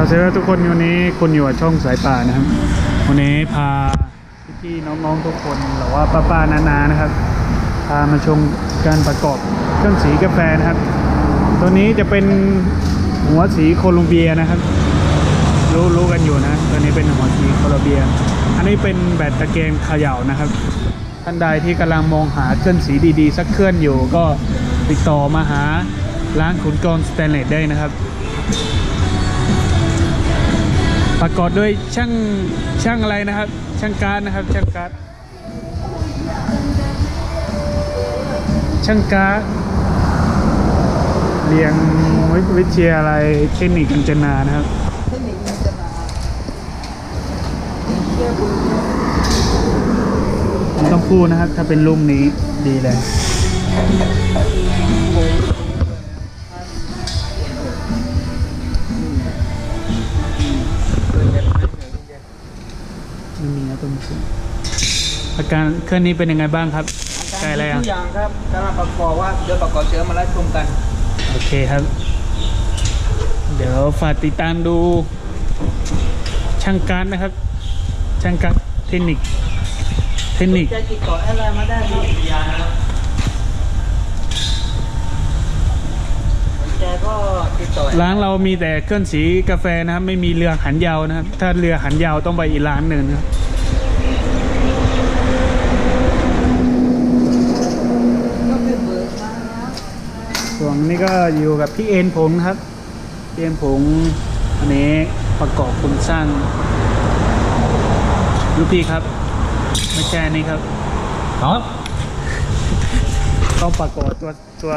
ชาวเซอร์ทุกคนวันนี้คุณอยู่กับช่องสายป่านะครับ วันนี้พาพี่ๆน้องๆทุกคนหรือว่าป้าๆนาๆนะครับ พามาชมการประกอบเครื่องสีกาแฟนะครับ ตัวนี้จะเป็นหัวสีโคลอมเบียนะครับ รู้รู้กันอยู่นะ ตัวนี้เป็นหัวสีโคลอมเบีย อันนี้เป็นแบตตะเกียงเขย่านะครับท่านใดที่กำลังมองหาเครื่องสีดีๆ สักเครื่องอยู่ก็ติดต่อมาหาร้านขุนกรสแตนเลสได้นะครับ ประกอบด้วยช่างช่างอะไรนะครับ ช่างการนะครับ ช่างการช่างการเรียนวิวิทยาลัยเทคนิคกัญจนานะครับเทคนิคมันจะมาเชื่อบุญผมต้องพูดนะครับ ถ้าเป็นรุ่มนี้ดีเลย ไม่มีนะตัวมืออาการเครื่องนี้เป็นยังไงบ้างครับ ใกล้แล้วทุกอย่างครับกำลังประกอบว่าเดี๋ยวประกอบเจอมาแล้วชมกัน โอเคครับ เดี๋ยวฝากติดตามดู ช่างการดนะครับ ช่างการดเทคนิค เทคนิค จะติดต่ออะไรมาได้ครับยานะครับสนใจก็ติดต่อ ร้านเรามีแต่เครื่องสีกาแฟนะครับ ไม่มีเรือหันยาวนะครับ ถ้าเรือหันยาวต้องไปอีกร้านหนึ่งนะครับก็เป็นเบอร์มาแล้วส่วนนี้ก็อยู่กับพี่เอ็นผงนะครับพี่เอ็นผงอันนี้ประกอบโครงสร้างลูกพี่ครับ ไม่ใช่อันนี่ครับครับต้องประกอบตัวตัว